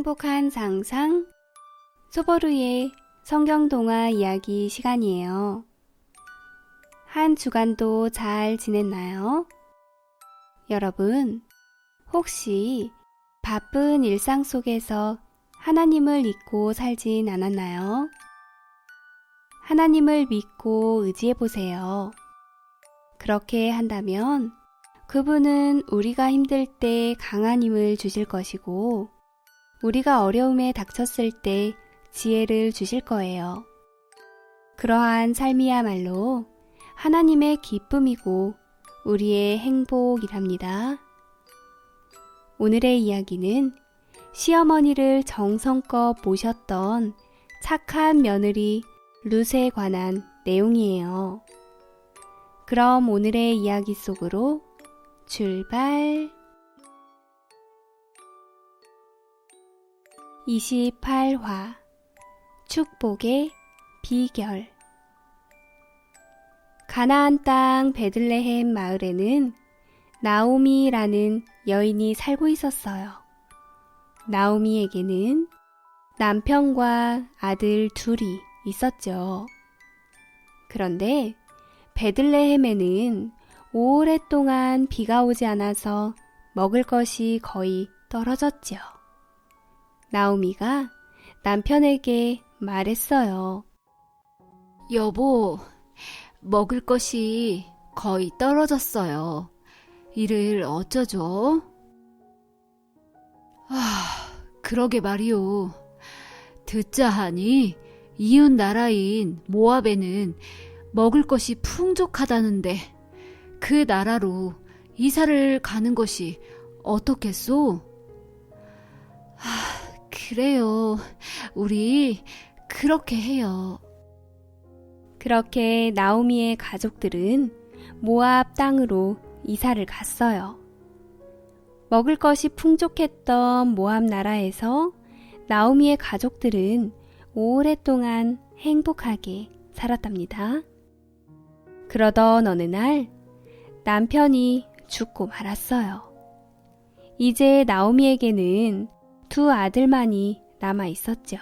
행복한 상상 소보루의 성경 동화 이야기 시간이에요. 한 주간도 잘 지냈나요? 여러분, 혹시 바쁜 일상 속에서 하나님을 잊고 살진 않았나요? 하나님을 믿고 의지해 보세요. 그렇게 한다면 그분은 우리가 힘들 때 강한 힘을 주실 것이고, 우리가 어려움에 닥쳤을 때 지혜를 주실 거예요. 그러한 삶이야말로 하나님의 기쁨이고 우리의 행복이랍니다. 오늘의 이야기는 시어머니를 정성껏 모셨던 착한 며느리 룻에 관한 내용이에요. 그럼 오늘의 이야기 속으로 출발! 28화 축복의 비결 가나안 땅 베들레헴 마을에는 나오미라는 여인이 살고 있었어요. 나오미에게는 남편과 아들 둘이 있었죠. 그런데 베들레헴에는 오랫동안 비가 오지 않아서 먹을 것이 거의 떨어졌죠. 나오미가 남편에게 말했어요. 여보, 먹을 것이 거의 떨어졌어요. 이를 어쩌죠? 아, 그러게 말이오. 듣자 하니 이웃 나라인 모압에는 먹을 것이 풍족하다는데 그 나라로 이사를 가는 것이 어떻겠소? 아, 그래요. 우리 그렇게 해요. 그렇게 나오미의 가족들은 모압 땅으로 이사를 갔어요. 먹을 것이 풍족했던 모압 나라에서 나오미의 가족들은 오랫동안 행복하게 살았답니다. 그러던 어느 날 남편이 죽고 말았어요. 이제 나오미에게는 두 아들만이 남아 있었죠.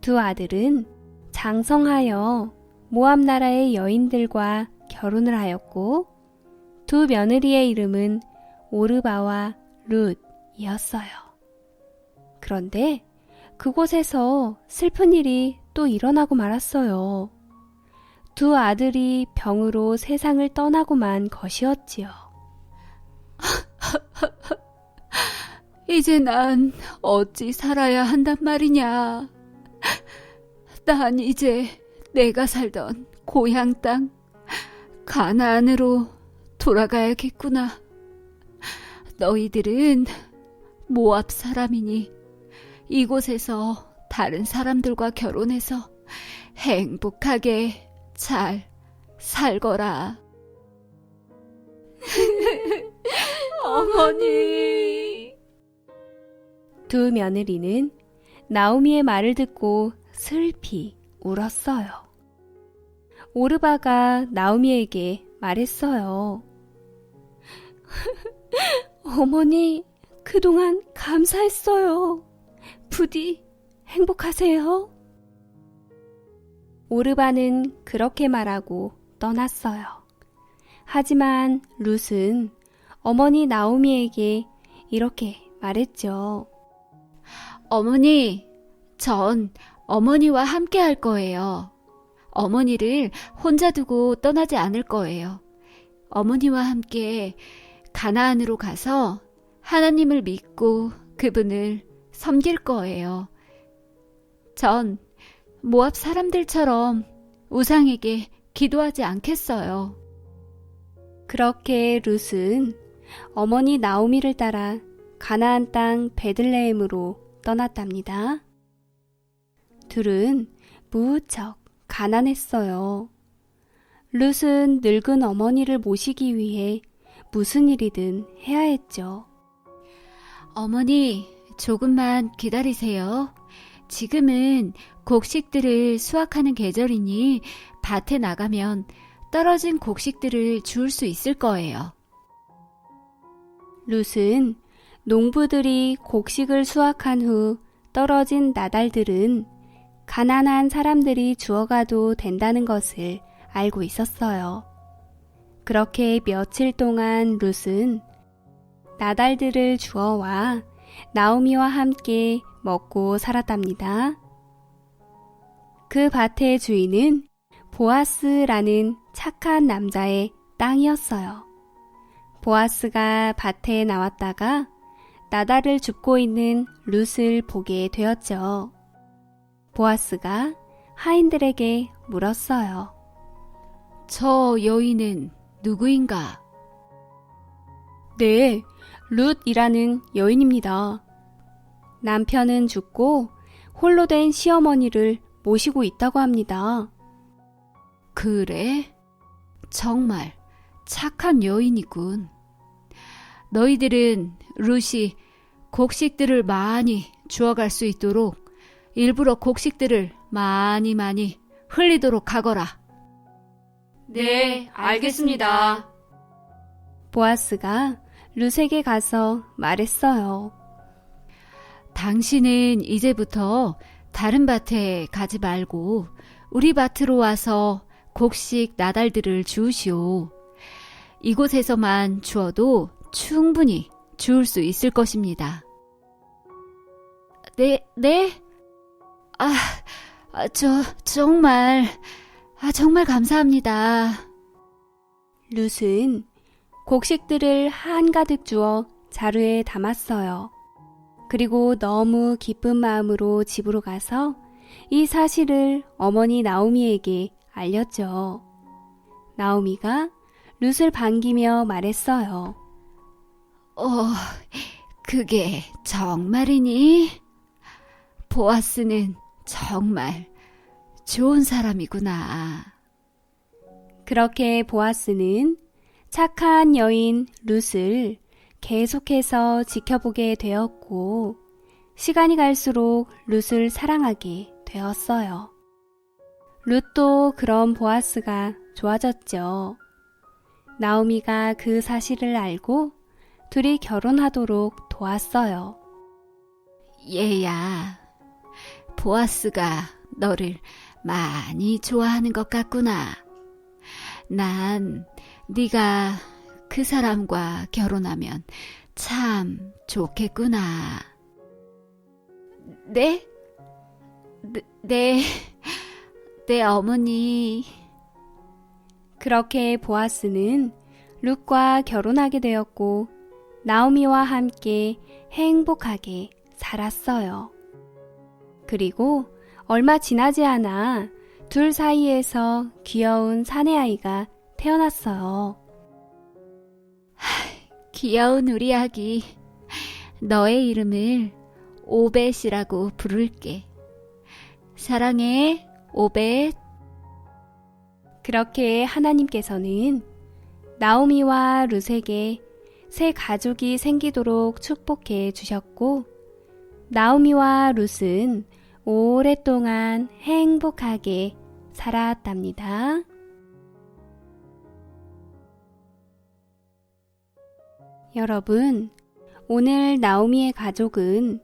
두 아들은 장성하여 모압 나라의 여인들과 결혼을 하였고 두 며느리의 이름은 오르바와 룻이었어요. 그런데 그곳에서 슬픈 일이 또 일어나고 말았어요. 두 아들이 병으로 세상을 떠나고만 것이었지요. 이제 난 어찌 살아야 한단 말이냐. 난 이제 내가 살던 고향 땅 가나안으로 돌아가야겠구나. 너희들은 모압 사람이니 이곳에서 다른 사람들과 결혼해서 행복하게 잘 살거라. 어머니. 두 며느리는 나오미의 말을 듣고 슬피 울었어요. 오르바가 나오미에게 말했어요. 어머니, 그동안 감사했어요. 부디 행복하세요. 오르바는 그렇게 말하고 떠났어요. 하지만 룻은 어머니 나오미에게 이렇게 말했죠. 어머니, 전 어머니와 함께 할 거예요. 어머니를 혼자 두고 떠나지 않을 거예요. 어머니와 함께 가나안으로 가서 하나님을 믿고 그분을 섬길 거예요. 전 모압 사람들처럼 우상에게 기도하지 않겠어요. 그렇게 룻은 어머니 나오미를 따라 가나안 땅 베들레헴으로 떠났답니다. 둘은 무척 가난했어요. 룻은 늙은 어머니를 모시기 위해 무슨 일이든 해야 했죠. 어머니, 조금만 기다리세요. 지금은 곡식들을 수확하는 계절이니 밭에 나가면 떨어진 곡식들을 주울 수 있을 거예요. 룻은 농부들이 곡식을 수확한 후 떨어진 나달들은 가난한 사람들이 주워가도 된다는 것을 알고 있었어요. 그렇게 며칠 동안 룻은 나달들을 주워와 나오미와 함께 먹고 살았답니다. 그 밭의 주인은 보아스라는 착한 남자의 땅이었어요. 보아스가 밭에 나왔다가 나달을 줍고 있는 룻을 보게 되었죠. 보아스가 하인들에게 물었어요. 저 여인은 누구인가? 네, 룻이라는 여인입니다. 남편은 죽고 홀로 된 시어머니를 모시고 있다고 합니다. 그래? 정말 착한 여인이군. 너희들은 루시 곡식들을 많이 주워갈 수 있도록 일부러 곡식들을 많이 많이 흘리도록 하거라. 네, 알겠습니다. 보아스가 룻에게 가서 말했어요. 당신은 이제부터 다른 밭에 가지 말고 우리 밭으로 와서 곡식 나달들을 주우시오. 이곳에서만 주어도 충분히 주울 수 있을 것입니다. 네, 네? 아, 아, 저, 정말, 아, 정말 감사합니다. 룻은 곡식들을 한가득 주어 자루에 담았어요. 그리고 너무 기쁜 마음으로 집으로 가서 이 사실을 어머니 나오미에게 알렸죠. 나오미가 룻을 반기며 말했어요. 어, 그게 정말이니? 보아스는 정말 좋은 사람이구나. 그렇게 보아스는 착한 여인 룻을 계속해서 지켜보게 되었고, 시간이 갈수록 룻을 사랑하게 되었어요. 룻도 그런 보아스가 좋아졌죠. 나오미가 그 사실을 알고 둘이 결혼하도록 도왔어요. 얘야, 보아스가 너를 많이 좋아하는 것 같구나. 난 네가 그 사람과 결혼하면 참 좋겠구나. 네? 네, 네, 네 어머니. 그렇게 보아스는 룻과 결혼하게 되었고, 나오미와 함께 행복하게 살았어요. 그리고 얼마 지나지 않아 둘 사이에서 귀여운 사내아이가 태어났어요. 귀여운 우리 아기. 너의 이름을 오벳이라고 부를게. 사랑해, 오벳. 그렇게 하나님께서는 나오미와 룻에게 새 가족이 생기도록 축복해 주셨고, 나오미와 룻은 오랫동안 행복하게 살았답니다. 여러분, 오늘 나오미의 가족은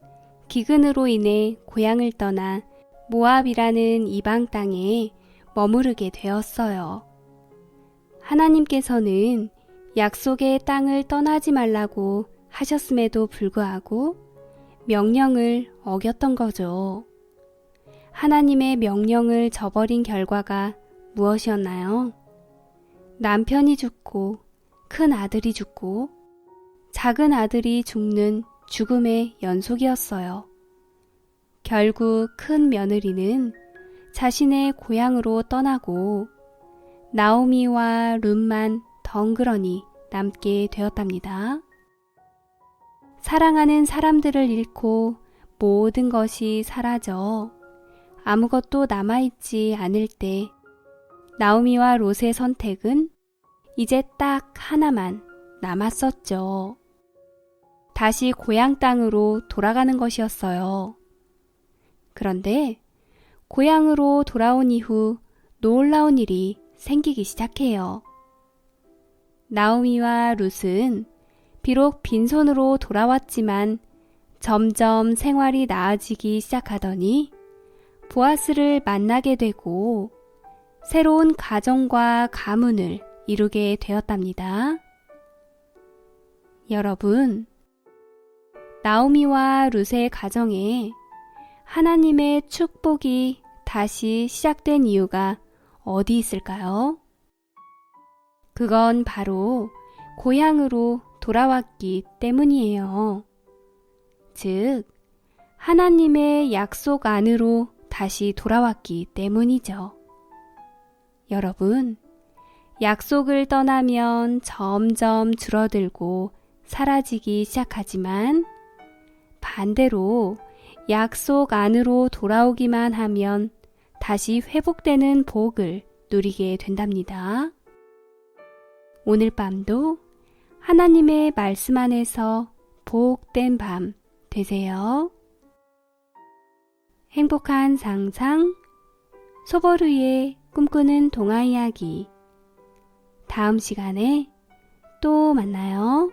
기근으로 인해 고향을 떠나 모압이라는 이방 땅에 머무르게 되었어요. 하나님께서는 약속의 땅을 떠나지 말라고 하셨음에도 불구하고 명령을 어겼던 거죠. 하나님의 명령을 저버린 결과가 무엇이었나요? 남편이 죽고 큰 아들이 죽고 작은 아들이 죽는 죽음의 연속이었어요. 결국 큰 며느리는 자신의 고향으로 떠나고 나오미와 룬만 덩그러니 남게 되었답니다. 사랑하는 사람들을 잃고 모든 것이 사라져 아무것도 남아있지 않을 때 나오미와 롯의 선택은 이제 딱 하나만 남았었죠. 다시 고향 땅으로 돌아가는 것이었어요. 그런데 고향으로 돌아온 이후 놀라운 일이 생기기 시작해요. 나오미와 룻은 비록 빈손으로 돌아왔지만 점점 생활이 나아지기 시작하더니 보아스를 만나게 되고 새로운 가정과 가문을 이루게 되었답니다. 여러분, 나오미와 룻의 가정에 하나님의 축복이 다시 시작된 이유가 어디 있을까요? 그건 바로 고향으로 돌아왔기 때문이에요. 즉, 하나님의 약속 안으로 다시 돌아왔기 때문이죠. 여러분, 약속을 떠나면 점점 줄어들고 사라지기 시작하지만 반대로 약속 안으로 돌아오기만 하면 다시 회복되는 복을 누리게 된답니다. 오늘 밤도 하나님의 말씀 안에서 복된 밤 되세요. 행복한 상상, 소보루의 꿈꾸는 동화 이야기. 다음 시간에 또 만나요.